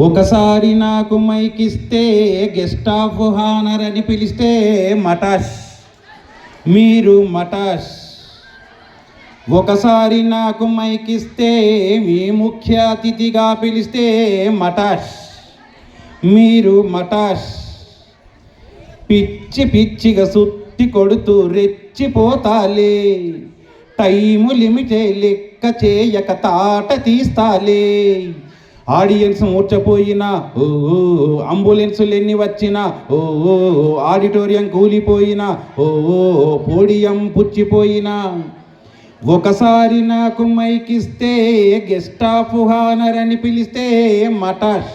ఒకసారి నాకు మైకిస్తే guest of honour అని పిలిస్తే మటాష్. మీరు మటాష్. ఒకసారి నాకు మైకిస్తే మీ ముఖ్య అతిథిగా పిలిస్తే మటాష్. మీరు మటాష్. పిచ్చి పిచ్చిగా సుత్తి కొడుతూ రెచ్చిపోతాలే. టైము లిమిటే లెక్క చేయక తాట తీస్తాలే. ఆడియన్స్ మూర్చపోయినా ఓ అంబులెన్సులు ఎన్ని వచ్చినా ఓ ఓ, ఆడిటోరియం కూలిపోయినా ఓ ఓ, పోడియం పుచ్చిపోయినా. ఒకసారి నాకు మైకిస్తే గెస్ట్ ఆఫ్ హానర్ అని పిలిస్తే మటాష్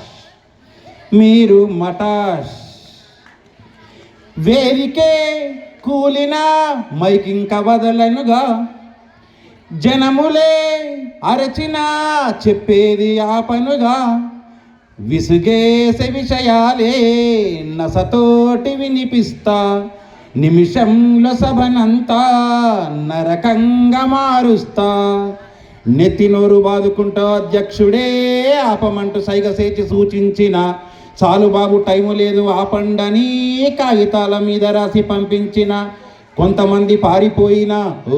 మీరు మటాష్. వేరికే కూలినా మైకింక వదలనుగా జనములే అరచిన చెప్పేది ఆపనుగా విసుగేసే విషయాలే నసతోటి వినిపిస్తా. నిమిషంలో సభనంతా నరకంగా మారుస్తా. నెత్తి నోరు అధ్యక్షుడే ఆపమంటూ సైగ సేచి సూచించిన. చాలు బాబు టైము లేదు ఆపండని కాగితాల మీద రాసి పంపించిన. కొంతమంది పారిపోయినా ఓ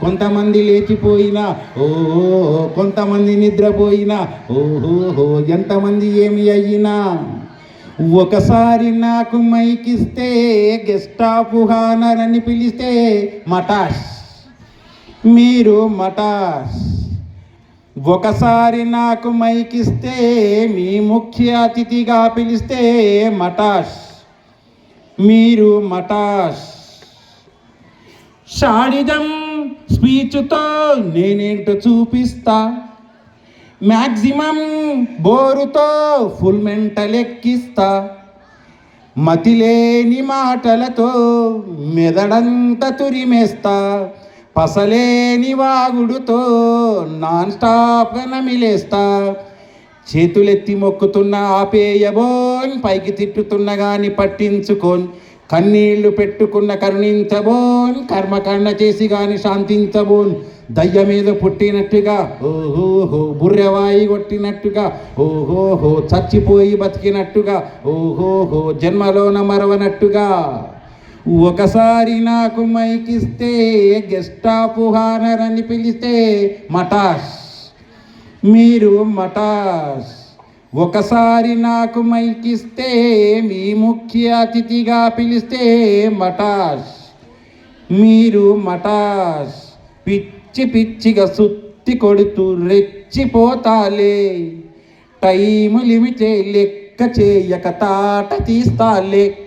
కొంతమంది లేచిపోయినా ఓ ఓ, కొంతమంది నిద్రపోయినా ఓహో ఎంతమంది ఏమి అయ్యినా ఒకసారి నాకు మైకిస్తే గెస్ట్ ఆఫ్ హానర్ అని పిలిస్తే మటాష్ మీరు మటాష్. ఒకసారి నాకు మైకిస్తే మీ ముఖ్య అతిథిగా పిలిస్తే మటాష్ మీరు మటాష్. షాడిజం స్పీచ్తో నేనేంటో చూపిస్తా. మ్యాక్సిమం బోరుతో ఫుల్ మెంటల్ ఎక్కిస్తా. మతిలేని మాటలతో మెదడంతా తురిమేస్తా. పసలేని వాగుడుతో నాన్ స్టాప్గా నమిలేస్తా. చేతులెత్తి మొక్కుతున్న ఆపేయబోన్ పైకి తిట్టుతున్న కానీ పట్టించుకోన్. కన్నీళ్ళు పెట్టుకున్న కరుణించబోన్ కర్మకాండ చేసి గాని శాంతించబోన్. దయ్య మీద పుట్టినట్టుగా ఓహోహో బుర్రెవాయి కొట్టినట్టుగా ఓహోహో చచ్చిపోయి బతికినట్టుగా ఓహోహో జన్మలోన మరవనట్టుగా. ఒకసారి నాకు మైకిస్తే గెస్ట్ ఆఫ్ హానర్ అని పిలిస్తే మటాష్ మీరు మటాష్. ఒకసారి నాకు మైకిస్తే మీ ముఖ్య అతిథిగా పిలిస్తే మటాష్. మీరు మటాష్. పిచ్చి పిచ్చిగా సుత్తి కొడుతూ రెచ్చిపోతాలే. టైము లిమిటే లెక్క చేయక తాట తీస్తాలే.